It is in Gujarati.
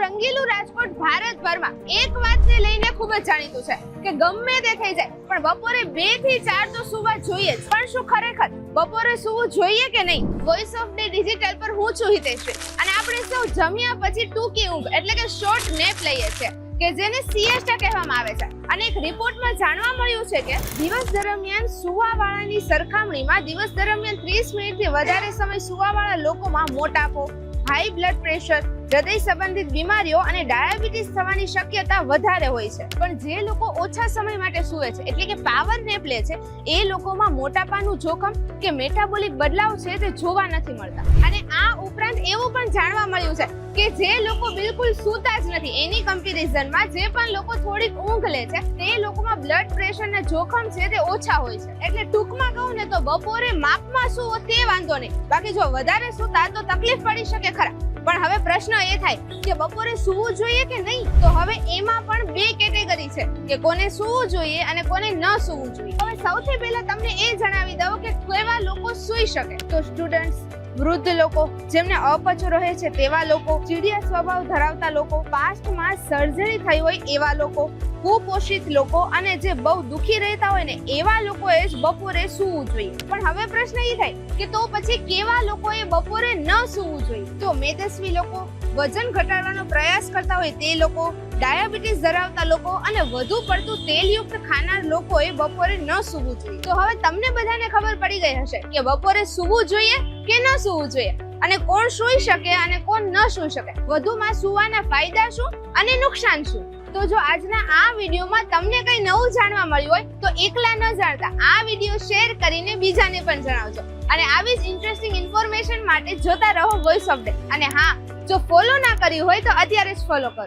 રંગીલું રાજકોટ ભારતભરમાં એક વાતને લઈને ખૂબ જ જાણીતું છે કે ગમે તે થઈ જાય, પણ બપોરે બેથી ચાર તો સુવા જોઈએ જ. પણ શું ખરેખર? બપોરે સુવું જોઈએ કે નહીં? વોઇસ ઓફ ડે ડિજિટલ પર હું છું હિતેશ્રી અને આપણે સૌ જમ્યા પછી ટૂંકી ઊંઘ, એટલે કે શોર્ટ નેપ લઈએ છીએ, કે જેને સિએસ્ટા કહેવામાં આવે છે. અને એક રિપોર્ટમાં જાણવા મળ્યું છે કે દિવસ દરમિયાન સુવાવાળાની સરખામણીમાં દિવસ દરમિયાન 30 મિનિટથી વધારે સમય સુવાવાળા લોકોમાં મોટાપો હાઈ બ્લડ પ્રેશર હૃદય સંબંધિત બીમારીઓ અને ડાયાબિટીસ થવાની શક્યતા વધારે હોય છે. પણ જે લોકો ઓછા સમય માટે સૂવે છે, એટલે કે પાવર નેપ લે છે, એ લોકોમાં મોટાપાનું જોખમ કે મેટાબોલિક બદલાવ છે તે જોવા નથી મળતા. અને આ ઉપરાંત એવું પણ જાણવા મળ્યું છે કે જે લોકો બિલકુલ સૂતા જ નથી, એની કમ્પેરિઝનમાં જે પણ લોકો થોડીક ઊંઘ લે છે, તે લોકોમાં બ્લડ પ્રેશરના જોખમ છે તે ઓછા હોય છે. એટલે ટૂંકમાં કહું ને તો બપોરે માપમાં સૂવો તે વાંધો નહીં. બાકી જો વધારે સૂતા તો તકલીફ પડી શકે ખરા. પણ હવે પ્રશ્ન એ થાય કે બપોરે સૂવું જોઈએ કે નહીં? તો હવે એમાં પણ બે કેટેગરી છે કે કોને સૂવું જોઈએ અને કોને ન સૂવું જોઈએ. હવે સૌથી પહેલા તમને એ જણાવી દઉં કે કેવા લોકો સૂઈ શકે. તો સ્ટુડન્ટ્સ વૃદ્ધ લોકો, જેમને અપચો રહે છે તેવા લોકો, ચીડિયા સ્વભાવ ધરાવતા લોકો પાસ્ટમાં સર્જરી થઈ હોય એવા લોકો, કુપોષિત લોકો અને જે બહુ દુખી રહેતા હોય ને એવા લોકોએ જ બપોરે સૂવું જોઈએ. પણ હવે પ્રશ્ન એ થાય કે તો પછી કેવા લોકોએ બપોરે ન સૂવું જોઈએ. તો મેદસ્વી લોકો વજન ઘટાડવાનો પ્રયાસ કરતા હોય તે લોકો, ડાયાબિટીસ ધરાવતા લોકો અને વધુ પડતું તેલયુક્ત ખાનાર લોકોએ બપોરે ન સૂવું જોઈએ. તો હવે તમને બધાને ખબર પડી ગઈ હશે કે બપોરે સૂવું જોઈએ કે ન સૂવું જોઈએ? અને કોણ સૂઈ શકે અને કોણ ન સૂઈ શકે? વધુમાં સૂવાના ફાયદા શું અને નુકસાન શું? તો જો આજના આ વિડીયોમાં તમને કંઈ નવું જાણવા મળ્યું હોય, તો એકલા ન જાણતા આ વીડિયો શેર કરીને બીજાને પણ જણાવજો. અને આવી જ ઇન્ટરેસ્ટિંગ ઇન્ફોર્મેશન માટે જોતા રહો વોઇસ ઓફ અને હા, જો ફોલો ના કર્યું હોય તો અત્યારે જ ફોલો કરો.